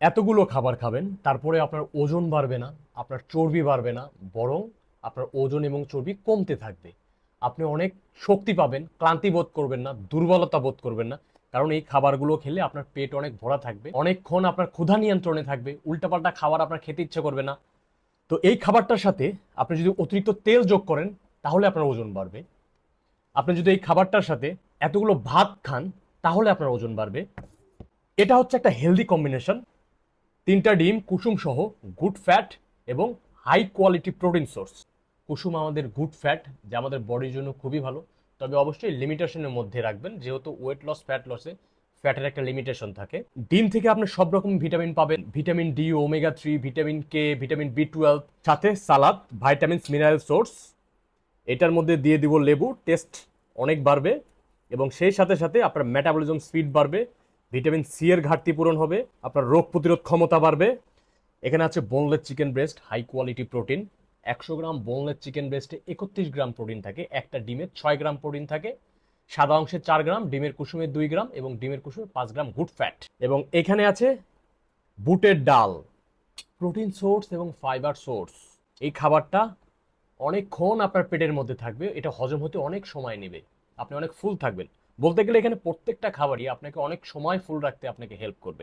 এতগুলো খাবার খাবেন, তারপরে আপনার ওজন বাড়বে না, আপনার চর্বি বাড়বে না, বরং আপনার ওজন এবং চর্বি কমতে থাকবে। আপনি অনেক শক্তি পাবেন, ক্লান্তি বোধ করবেন না, দুর্বলতা বোধ করবেন না, কারণ এই খাবারগুলো খেলে আপনার পেট অনেক ভরা থাকবে, অনেকক্ষণ আপনার ক্ষুধা নিয়ন্ত্রণে থাকবে, উল্টাপাল্টা খাবার আপনার খেতে ইচ্ছে করবে না। তো এই খাবারটার সাথে আপনি যদি অতিরিক্ত তেল যোগ করেন, তাহলে আপনার ওজন বাড়বে। আপনি যদি এই খাবারটার সাথে এতগুলো ভাত খান, তাহলে আপনার ওজন বাড়বে। এটা হচ্ছে একটা হেলদি কম্বিনেশন তিনটা ডিম, কুসুম সহ গুড ফ্যাট এবং হাই কোয়ালিটি প্রোটিন সোর্স কুসুম আমাদের গুড ফ্যাট যা আমাদের বডির জন্য খুবই ভালো। তবে অবশ্যই লিমিটেশনের মধ্যে রাখবেন, যেহেতু ওয়েট লস ফ্যাট লসে ফ্যাটের একটা লিমিটেশন থাকে। ডিম থেকে আপনি সব রকম ভিটামিন পাবেন vitamin D omega three vitamin K vitamin B twelve সাথে সালাদ ভাইটামিনস মিনারেল সোর্স এটার মধ্যে দিয়ে দিব লেবু টেস্ট অনেক বাড়বে এবং সেই সাথে সাথে আপনার মেটাবলিজম স্পিড বাড়বে। ভিটামিন সি এর ঘাটতি পূরণ হবে, আপনার রোগ প্রতিরোধ ক্ষমতা বাড়বে। এখানে আছে boneless chicken breast high quality protein একশো গ্রাম বোনলেস চিকেন ব্রেস্টে একত্রিশ গ্রাম প্রোটিন থাকে, একটা ডিমে ছয় গ্রাম প্রোটিন থাকে। সাদা অংশে চার গ্রাম, ডিমের কুসুমে দুই গ্রাম এবং ডিমের কুসুমে পাঁচ গ্রাম গুড ফ্যাট এবং এখানে আছে বুটের ডাল প্রোটিন সোর্স এবং ফাইবার সোর্স এই খাবারটা অনেকক্ষণ আপনার পেটের মধ্যে থাকবে, এটা হজম হতে অনেক সময় নেবে। আপনি অনেক ফুল থাকবেন। বলতে গেলে এখানে প্রত্যেকটা খাবারই আপনাকে অনেক সময় ফুল রাখতে আপনাকে হেল্প করবে।